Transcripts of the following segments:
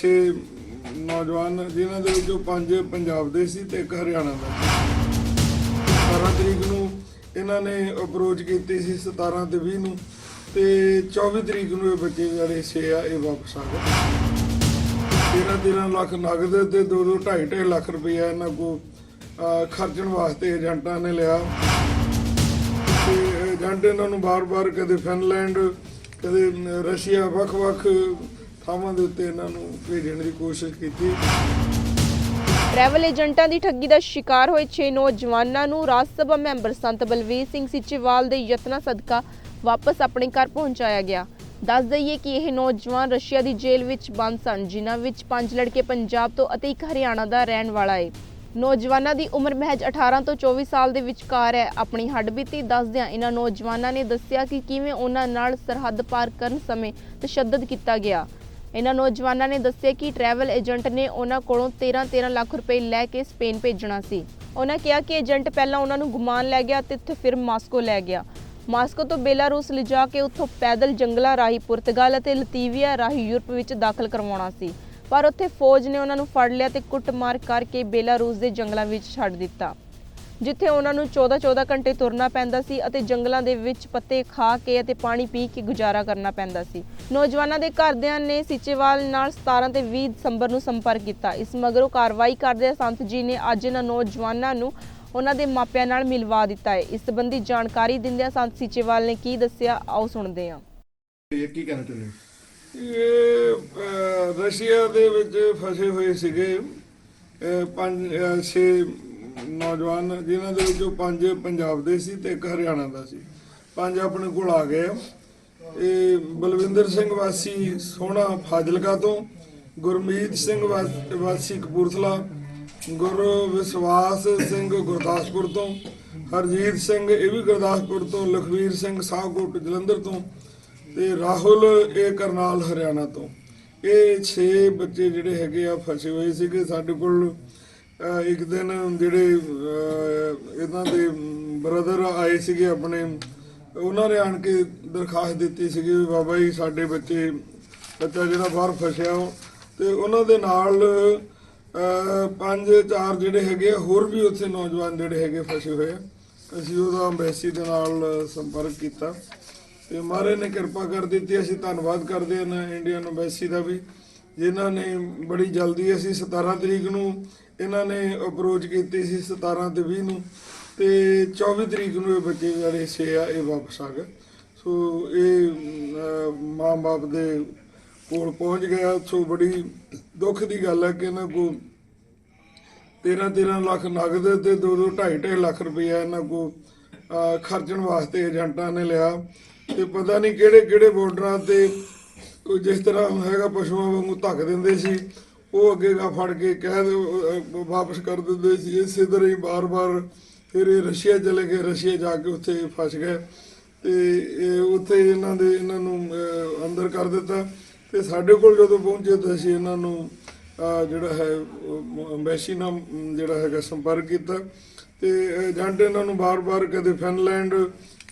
ਛੇ ਨੌਜਵਾਨ ਜਿਨ੍ਹਾਂ ਦੇ ਵਿੱਚੋਂ ਪੰਜ ਪੰਜਾਬ ਦੇ ਸੀ ਤੇ ਇੱਕ ਹਰਿਆਣਾ ਦਾ ਸੀ। 17 ਤਰੀਕ ਨੂੰ ਇਹਨਾਂ ਨੇ ਅਪਰੋਚ ਕੀਤੀ ਸੀ 17 ਤੇ 20 ਨੂੰ ਤੇ 24 ਤਰੀਕ ਨੂੰ ਇਹ ਬੱਚੇ ਜਿਹੜੇ ਛੇ ਆ, ਇਹ ਵਾਪਸ ਆ ਗਏ। 13 13 ਲੱਖ ਨਗਦ ਤੇ 2 2 2.5 2.5 ਲੱਖ ਰੁਪਇਆ ਇਹਨਾਂ ਕੋ ਖਰਚਣ ਵਾਸਤੇ ਏਜੰਟਾਂ ਨੇ ਲਿਆ। ਤੇ ਏਜੰਟ ਇਹਨਾਂ ਨੂੰ ਬਾਰ-ਬਾਰ ਕਦੇ ਫਿਨਲੈਂਡ, ਕਦੇ ਰਸ਼ੀਆ ਵੱਖ-ਵੱਖ ਥਾਵਾਂ ਦੇ ਉੱਤੇ ਇਹਨਾਂ ਨੂੰ ਭੇਜਣ ਦੀ ਕੋਸ਼ਿਸ਼ ਕੀਤੀ। ਟਰੈਵਲ ਏਜੰਟਾਂ ਦੀ ਠੱਗੀ ਦਾ ਸ਼ਿਕਾਰ ਹੋਏ 6 ਨੌਜਵਾਨਾਂ ਨੂੰ ਰਾਜ ਸਭਾ ਮੈਂਬਰ ਸੰਤ ਬਲਵੀਰ ਸਿੰਘ ਸਿੱਚੇਵਾਲ ਦੇ ਯਤਨਾਂ ਸਦਕਾ ਵਾਪਸ ਆਪਣੇ ਘਰ ਪਹੁੰਚਾਇਆ ਗਿਆ। ਦੱਸ ਦਈਏ ਕਿ ਇਹ ਨੌਜਵਾਨ ਰਸ਼ੀਆ ਦੀ ਜੇਲ੍ਹ ਵਿੱਚ ਬੰਦ ਸਨ, ਜਿਨ੍ਹਾਂ ਵਿੱਚ ਪੰਜ ਲੜਕੇ ਪੰਜਾਬ ਤੋਂ ਅਤੇ ਇੱਕ ਹਰਿਆਣਾ ਦਾ ਰਹਿਣ ਵਾਲਾ ਹੈ ਨੌਜਵਾਨਾਂ ਦੀ ਉਮਰ ਮਹਿਜ 18 ਤੋਂ 24 ਸਾਲ ਦੇ ਵਿਚਕਾਰ ਹੈ। ਆਪਣੀ ਹੱਡਬੀਤੀ ਦੱਸਦਿਆਂ ਇਹਨਾਂ ਨੌਜਵਾਨਾਂ ਨੇ ਦੱਸਿਆ ਕਿ ਕਿਵੇਂ ਉਹਨਾਂ ਨਾਲ ਸਰਹੱਦ ਪਾਰ ਕਰਨ ਸਮੇਂ ਤਸ਼ੱਦਦ ਕੀਤਾ ਗਿਆ। ਇਹਨਾਂ ਨੌਜਵਾਨਾਂ ਨੇ ਦੱਸਿਆ ਕਿ ਟਰੈਵਲ ਏਜੰਟ ਨੇ ਉਹਨਾਂ ਕੋਲੋਂ 13-13 ਲੱਖ ਰੁਪਏ ਲੈ ਕੇ ਸਪੇਨ ਭੇਜਣਾ ਸੀ। ਉਹਨਾਂ ਕਿਹਾ ਕਿ ਏਜੰਟ ਪਹਿਲਾਂ ਉਹਨਾਂ ਨੂੰ ਗੁਮਾਨ ਲੈ ਗਿਆ ਤੇ ਉੱਥੇ ਫਿਰ ਮਾਸਕੋ ਲੈ ਗਿਆ। ਮਾਸਕੋ ਤੋਂ ਬੇਲਾਰੂਸ ਲਿਜਾ ਕੇ ਉੱਥੋਂ ਪੈਦਲ ਜੰਗਲਾਂ ਰਾਹੀਂ ਪੁਰਤਗਾਲ ਅਤੇ ਲਤੀਵੀਆ ਰਾਹੀਂ ਯੂਰਪ ਵਿੱਚ ਦਾਖਲ ਕਰਵਾਉਣਾ ਸੀ। ਪਰ ਉੱਥੇ ਫੌਜ ਨੇ ਉਹਨਾਂ ਨੂੰ ਫੜ ਲਿਆ ਤੇ ਕੁੱਟਮਾਰ ਕਰਕੇ ਬੇਲਾਰੂਸ ਦੇ ਜੰਗਲਾਂ ਵਿੱਚ ਛੱਡ ਦਿੱਤਾ। ਜਿੱਥੇ ਉਹਨਾਂ ਨੂੰ 14-14 ਘੰਟੇ ਤੁਰਨਾ ਪੈਂਦਾ ਸੀ ਅਤੇ ਜੰਗਲਾਂ ਦੇ ਵਿੱਚ ਪੱਤੇ ਖਾ ਕੇ ਅਤੇ ਪਾਣੀ ਪੀ ਕੇ ਗੁਜ਼ਾਰਾ ਕਰਨਾ ਪੈਂਦਾ ਸੀ। ਨੌਜਵਾਨਾਂ ਦੇ ਘਰਦਿਆਂ ਨੇ ਸਿਚੇਵਾਲ ਨਾਲ 17 ਤੇ 20 ਦਸੰਬਰ ਨੂੰ ਸੰਪਰਕ ਕੀਤਾ। ਇਸ ਮਗਰੋਂ ਕਾਰਵਾਈ ਕਰਦੇ ਸੰਤ ਜੀ ਨੇ ਅੱਜ ਇਹਨਾਂ ਨੌਜਵਾਨਾਂ ਨੂੰ ਉਹਨਾਂ ਦੇ ਮਾਪਿਆਂ ਨਾਲ ਮਿਲਵਾ ਦਿੱਤਾ ਹੈ। ਇਸ ਸੰਬੰਧੀ ਜਾਣਕਾਰੀ ਦਿੰਦਿਆਂ ਸੰਤ ਸਿਚੇਵਾਲ ਨੇ ਕੀ ਦੱਸਿਆ ਆਓ ਸੁਣਦੇ ਹਾਂ। ਇਹ ਕੀ ਕਹਿਣਾ ਚਾਹੁੰਦੇ? ਇਹ ਰਸ਼ੀਆ ਦੇ ਵਿੱਚ ਫਸੇ ਹੋਏ ਸੀਗੇ। ਪੰਜ ਛੇ ਨੌਜਵਾਨ ਜਿਨ੍ਹਾਂ ਦੇ ਵਿੱਚੋਂ ਪੰਜ ਪੰਜਾਬ ਦੇ ਸੀ ਤੇ ਇੱਕ ਹਰਿਆਣਾ ਦਾ ਸੀ। ਪੰਜ ਆਪਣੇ ਕੋਲ ਆ ਗਏ ਇਹ ਬਲਵਿੰਦਰ ਸਿੰਘ ਵਾਸੀ ਸੋਹਣਾ ਫਾਜ਼ਿਲਕਾ ਤੋਂ, ਗੁਰਮੀਤ ਸਿੰਘ ਵਾਸ- ਵਾਸੀ ਕਪੂਰਥਲਾ, ਗੁਰੂ ਵਿਸ਼ਵਾਸ ਸਿੰਘ ਗੁਰਦਾਸਪੁਰ ਤੋਂ, ਹਰਜੀਤ ਸਿੰਘ ਇਹ ਵੀ ਗੁਰਦਾਸਪੁਰ ਤੋਂ, ਲਖਵੀਰ ਸਿੰਘ ਸਾਹਕੋਟ ਜਲੰਧਰ ਤੋਂ ਤੇ ਰਾਹੁਲ ਇਹ ਕਰਨਾਲ ਹਰਿਆਣਾ ਤੋਂ। ਇਹ 6 ਬੱਚੇ ਜਿਹੜੇ ਹੈਗੇ ਆ ਫਸੇ ਹੋਏ ਸੀਗੇ ਸਾਡੇ ਕੋਲ। ਇੱਕ ਦਿਨ ਜਿਹੜੇ ਇਹਨਾਂ ਦੇ ਬ੍ਰਦਰ ਆਏ ਸੀਗੇ ਆਪਣੇ ਉਹਨਾਂ ਨੇ ਆਣ ਕੇ ਦਰਖਾਸਤ ਦਿੱਤੀ ਸੀਗੀ ਵੀ ਬਾਬਾ ਜੀ ਸਾਡੇ ਬੱਚੇ ਬੱਚਾ ਜਿਹੜਾ ਬਾਹਰ ਫਸਿਆ ਉਹ। ਤੇ ਉਹਨਾਂ ਦੇ ਨਾਲ ਪੰਜ ਚਾਰ ਜਿਹੜੇ ਹੈਗੇ ਆ, ਹੋਰ ਵੀ ਉੱਥੇ ਨੌਜਵਾਨ ਜਿਹੜੇ ਹੈਗੇ ਫਸੇ ਹੋਏ ਆ। ਅਸੀਂ ਉਹਦਾ ਅੰਬੈਸੀ ਦੇ ਨਾਲ ਸੰਪਰਕ ਕੀਤਾ। ਤੇ ਮਹਾਰਾਜ ਨੇ ਕਿਰਪਾ ਕਰ ਦਿੱਤੀ ਅਸੀਂ ਧੰਨਵਾਦ ਕਰਦੇ ਹਾਂ ਇੰਡੀਅਨ ਅੰਬੈਸੀ ਦਾ ਵੀ ਜਿਨ੍ਹਾਂ ਨੇ ਬੜੀ ਜਲਦੀ ਅਸੀਂ 17 ਤਰੀਕ ਨੂੰ ਇਹਨਾਂ ਨੇ ਅਪਰੋਚ ਕੀਤੀ ਸੀ 17 ਤੇ 20 ਨੂੰ ਤੇ 24 ਤਰੀਕ ਨੂੰ ਇਹ ਬੱਚੇ ਜਿਹੜੇ ਹਿੱਸੇ ਆ, ਇਹ ਵਾਪਸ ਆ ਗਏ। ਸੋ ਇਹ ਮਾਂ-ਬਾਪ ਦੇ ਕੋਲ ਪਹੁੰਚ ਗਿਆ। ਸੋ ਬੜੀ ਦੁੱਖ ਦੀ ਗੱਲ ਹੈ ਕਿ ਇਹਨਾਂ ਕੋ 13 13 ਲੱਖ ਨਗਦ ਤੇ 2 2 2.5 2.5 ਲੱਖ ਰੁਪਇਆ ਇਹਨਾਂ ਕੋ ਖਰਚਣ ਵਾਸਤੇ ਏਜੰਟਾਂ ਨੇ ਲਿਆ। ਤੇ ਪਤਾ ਨਹੀਂ ਕਿਹੜੇ ਕਿਹੜੇ ਬਾਰਡਰਾਂ ਤੇ ਉਹ ਜਿਸ ਤਰ੍ਹਾਂ ਹੈਗਾ ਪਸ਼ੂਆਂ ਵਾਂਗੂ ਧੱਕ ਦਿੰਦੇ ਸੀ। ਉਹ ਅੱਗੇ ਗਾ ਫੜ ਕੇ ਕਹਿ ਦਿਓ, ਅਹ, ਵਾਪਸ ਕਰ ਦਿੰਦੇ ਸੀ। ਇਸੇ ਤਰ੍ਹਾਂ ਹੀ ਬਾਰ-ਬਾਰ ਫਿਰ ਇਹ ਰਸ਼ੀਆ ਚਲੇ ਗਏ। ਰਸ਼ੀਆ ਜਾ ਕੇ ਉੱਥੇ ਫਸ ਗਏ ਤੇ ਉੱਥੇ ਇਹਨਾਂ ਦੇ ਇਹਨਾਂ ਨੂੰ ਅੰਦਰ ਕਰ ਦਿੱਤਾ। ਤੇ ਸਾਡੇ ਕੋਲ ਜਦੋਂ ਪਹੁੰਚੇ ਤਾਂ ਅਸੀਂ ਇਹਨਾਂ ਨੂੰ ਜਿਹੜਾ ਹੈ ਅੰਬੈਸੀ ਨਾਲ ਜਿਹੜਾ ਹੈਗਾ ਸੰਪਰਕ ਕੀਤਾ। ਤੇ ਏਜੰਟ ਇਹਨਾਂ ਨੂੰ ਬਾਰ-ਬਾਰ ਕਦੇ ਫਿਨਲੈਂਡ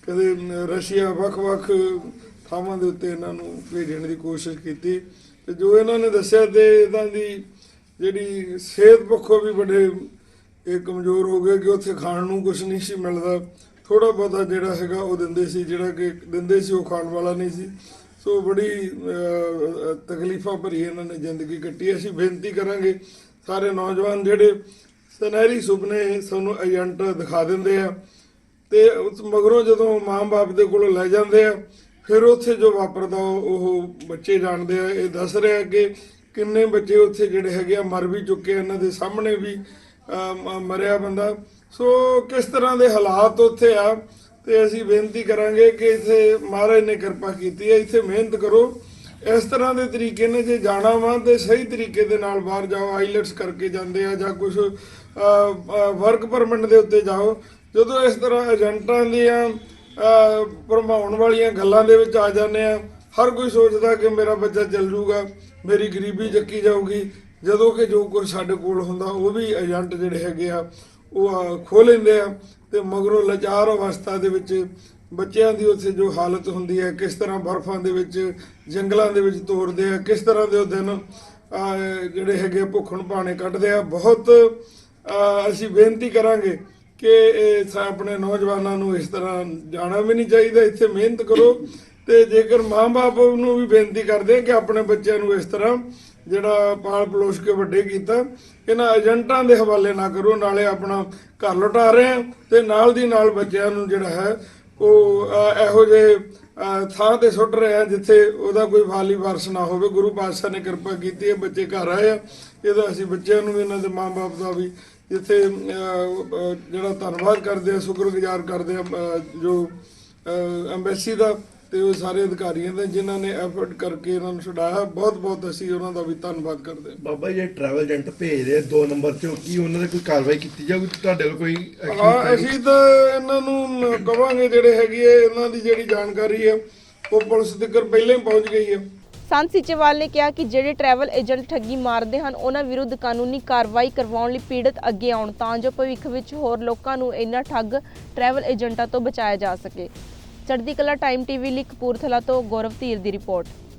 ਕਦੇ ਰਸ਼ੀਆ ਵੱਖ-ਵੱਖ ਥਾਵਾਂ ਦੇ ਉੱਤੇ ਇਹਨਾਂ ਨੂੰ ਭੇਜਣ ਦੀ ਕੋਸ਼ਿਸ਼ ਕੀਤੀ। ਤੇ ਜੋ ਇਹਨਾਂ ਨੇ ਦੱਸਿਆ ਤੇ ਇਹਨਾਂ ਦੀ ਜਿਹੜੀ ਸਿਹਤ ਪੱਖੋਂ ਵੀ ਬੜੇ ਇਹ ਕਮਜ਼ੋਰ ਹੋ ਗਏ ਕਿ ਉੱਥੇ ਖਾਣ ਨੂੰ ਕੁਝ ਨਹੀਂ ਸੀ ਮਿਲਦਾ। ਥੋੜਾ ਬਹੁਤਾ ਜਿਹੜਾ ਹੈਗਾ ਉਹ ਦਿੰਦੇ ਸੀ, ਜਿਹੜਾ ਕਿ ਦਿੰਦੇ ਸੀ ਉਹ ਖਾਣ ਵਾਲਾ ਨਹੀਂ ਸੀ। ਸੋ ਬੜੀ ਤਕਲੀਫਾਂ ਭਰੀ ਇਹਨਾਂ ਨੇ ਜ਼ਿੰਦਗੀ ਕੱਟੀ। ਅਸੀਂ ਬੇਨਤੀ ਕਰਾਂਗੇ ਸਾਰੇ ਨੌਜਵਾਨ ਜਿਹੜੇ ਸੁਨਹਿਰੀ ਸੁਪਨੇ ਸਾਨੂੰ ਏਜੰਟ ਦਿਖਾ ਦਿੰਦੇ ਆ ਤੇ ਉਸ ਮਗਰੋਂ ਜਦੋਂ ਮਾਂ-ਬਾਪ ਦੇ ਕੋਲੋਂ ਲੈ ਜਾਂਦੇ ਆ ਫਿਰ ਉੱਥੇ ਜੋ ਵਾਪਰਦਾ ਉਹ ਉਹ ਬੱਚੇ ਜਾਣਦੇ ਆ ਇਹ ਦੱਸ ਰਿਹਾ ਕਿ ਕਿੰਨੇ ਬੱਚੇ ਉੱਥੇ ਜਿਹੜੇ ਹੈਗੇ ਆ ਮਰ ਵੀ ਚੁੱਕੇ ਆ, ਇਹਨਾਂ ਦੇ ਸਾਹਮਣੇ ਵੀ ਮ- ਮਰਿਆ ਬੰਦਾ। ਸੋ ਕਿਸ ਤਰ੍ਹਾਂ ਦੇ ਹਾਲਾਤ ਉੱਥੇ ਆ ਤੇ ਅਸੀਂ ਬੇਨਤੀ ਕਰਾਂਗੇ ਕਿ ਇੱਥੇ ਮਹਾਰਾਜ ਨੇ ਕਿਰਪਾ ਕੀਤੀ ਹੈ ਇੱਥੇ ਮਿਹਨਤ ਕਰੋ। ਇਸ ਤਰ੍ਹਾਂ ਦੇ ਤਰੀਕੇ ਨੇ ਜੇ ਜਾਣਾ ਵਾ ਤੇ ਸਹੀ ਤਰੀਕੇ ਦੇ ਨਾਲ ਬਾਹਰ ਜਾਓ ਆਈਲੈਟਸ ਕਰਕੇ ਜਾਂਦੇ ਆ ਜਾਂ ਕੁਝ ਵਰਕ ਪਰਮਿਟ ਦੇ ਉੱਤੇ ਜਾਓ। ਜਦੋਂ ਇਸ ਤਰ੍ਹਾਂ ਏਜੰਟਾਂ ਦੀਆਂ ਭਰਮਾਉਣ ਵਾਲੀਆਂ ਗੱਲਾਂ ਦੇ ਵਿੱਚ ਆ ਜਾਂਦੇ ਆ ਹਰ ਕੋਈ ਸੋਚਦਾ ਕਿ ਮੇਰਾ ਬੱਚਾ ਚੱਲ ਜੂਗਾ, ਮੇਰੀ ਗਰੀਬੀ ਚੱਕੀ ਜਾਊਗੀ। ਜਦੋਂ ਕਿ ਜੋ ਕੁਝ ਸਾਡੇ ਕੋਲ ਹੁੰਦਾ, ਉਹ ਵੀ ਏਜੰਟ ਜਿਹੜੇ ਹੈਗੇ ਆ, ਉਹ ਖੋ ਲੈਂਦੇ ਆ ਤੇ ਮਗਰੋਂ ਲਾਚਾਰ ਅਵਸਥਾ ਦੇ ਵਿੱਚ ਬੱਚਿਆਂ ਦੀ ਉੱਥੇ ਜੋ ਹਾਲਤ ਹੁੰਦੀ ਹੈ, ਕਿਸ ਤਰ੍ਹਾਂ ਬਰਫ਼ਾਂ ਦੇ ਵਿੱਚ, ਜੰਗਲਾਂ ਦੇ ਵਿੱਚ ਤੋਰਦੇ ਆ, ਕਿਸ ਤਰ੍ਹਾਂ ਦੇ ਉਹ ਦਿਨ ਜਿਹੜੇ ਹੈਗੇ ਭੁੱਖਣ ਪਾਣੇ ਕੱਢਦੇ ਆ। ਬਹੁਤ ਅਸੀਂ ਬੇਨਤੀ ਕਰਾਂਗੇ ਕਿ ਇਹ ਆਪਣੇ ਨੌਜਵਾਨਾਂ ਨੂੰ ਇਸ ਤਰ੍ਹਾਂ ਜਾਣਾ ਵੀ ਨਹੀਂ ਚਾਹੀਦਾ, ਇੱਥੇ ਮਿਹਨਤ ਕਰੋ ਤੇ ਜੇਕਰ ਮਾਂ-ਬਾਪ ਨੂੰ ਵੀ ਬੇਨਤੀ ਕਰਦੇ ਕਿ ਆਪਣੇ ਬੱਚਿਆਂ ਨੂੰ ਇਸ ਤਰ੍ਹਾਂ ਜਿਹੜਾ ਪਾਲ ਪਲੋਸ਼ ਕੇ ਵੱਡੇ ਕੀਤਾ, ਇਹਨਾਂ ਏਜੰਟਾਂ ਦੇ ਹਵਾਲੇ ਨਾ ਕਰੋ, ਨਾਲੇ ਆਪਣਾ ਘਰ ਲੁਟਾ ਰਹੇ ਆ ਤੇ ਨਾਲ ਦੀ ਨਾਲ ਬੱਚਿਆਂ ਨੂੰ ਜਿਹੜਾ ਹੈ, ਉਹ ਇਹੋ ਜਿਹੇ ਥਾਂ ਤੇ ਸੁੱਟ ਰਹੇ ਆ ਜਿੱਥੇ ਉਹਦਾ ਕੋਈ ਵਾਲੀ ਵਾਰਸ ਨਾ ਹੋਵੇ। ਗੁਰੂ ਪਾਤਸ਼ਾਹ ਨੇ ਕਿਰਪਾ ਕੀਤੀ ਹੈ, ਬੱਚੇ ਘਰ ਆਏ ਆ, ਇਹਦਾ ਅਸੀਂ ਬੱਚਿਆਂ ਨੂੰ ਵੀ, ਇਹਨਾਂ ਦੇ ਮਾਂ-ਬਾਪ ਦਾ ਵੀ ਜਿੱਥੇ ਜਿਹੜਾ ਧੰਨਵਾਦ ਕਰਦੇ ਆ ਸ਼ੁਕਰਗੁਜ਼ਾਰ ਕਰਦੇ ਆ ਜੋ ਐਮਬੈਸੀ ਦਾ ਤੇ ਉਹ ਸਾਰੇ ਅਧਿਕਾਰੀਆਂ ਦਾ ਜਿਨ੍ਹਾਂ ਨੇ ਐਫਰਟ ਕਰਕੇ ਇਹਨਾਂ ਨੂੰ ਛੁਡਾਇਆ। ਬਹੁਤ ਬਹੁਤ ਅਸੀਂ ਉਹਨਾਂ ਦਾ ਵੀ ਧੰਨਵਾਦ ਕਰਦੇ ਹਾਂ। ਬਾਬਾ ਜੀ ਟਰੈਵਲ ਏਜੰਟ ਭੇਜਦੇ ਆ ਦੋ ਨੰਬਰ ਚੋਂ ਕੀ ਉਹਨਾਂ ਦੇ ਕੋਈ ਕਾਰਵਾਈ ਕੀਤੀ ਜਾਊਗੀ? ਤੁਹਾਡੇ ਕੋਲ ਕੋਈ ਹਾਂ? ਅਸੀਂ ਤਾਂ ਇਹਨਾਂ ਨੂੰ ਕਵਾਂਗੇ ਜਿਹੜੇ ਹੈਗੀ ਇਹਨਾਂ ਦੀ ਜਿਹੜੀ ਜਾਣਕਾਰੀ ਹੈ ਉਹ ਪੁਲਿਸ ਤੱਕ ਪਹਿਲਾਂ ਹੀ ਪਹੁੰਚ ਗਈ ਹੈ ਸੰਤ ਸੀਚੇਵਾਲ ਨੇ ਕਿਹਾ ਕਿ ਜਿਹੜੇ ਟਰੈਵਲ ਏਜੰਟ ਠੱਗੀ ਮਾਰਦੇ ਹਨ, ਉਹਨਾਂ ਵਿਰੁੱਧ ਕਾਨੂੰਨੀ ਕਾਰਵਾਈ ਕਰਵਾਉਣ ਲਈ ਪੀੜਤ ਅੱਗੇ ਆਉਣ, ਤਾਂ ਜੋ ਭਵਿੱਖ ਵਿੱਚ ਹੋਰ ਲੋਕਾਂ ਨੂੰ ਇਹਨਾਂ ਠੱਗ ਟਰੈਵਲ ਏਜੰਟਾਂ ਤੋਂ ਬਚਾਇਆ ਜਾ ਸਕੇ। ਚੜ੍ਹਦੀ ਕਲਾ ਟਾਈਮ ਟੀਵੀ ਲਈ ਕਪੂਰਥਲਾ ਤੋਂ ਗੌਰਵ ਧੀਰ ਦੀ ਰਿਪੋਰਟ।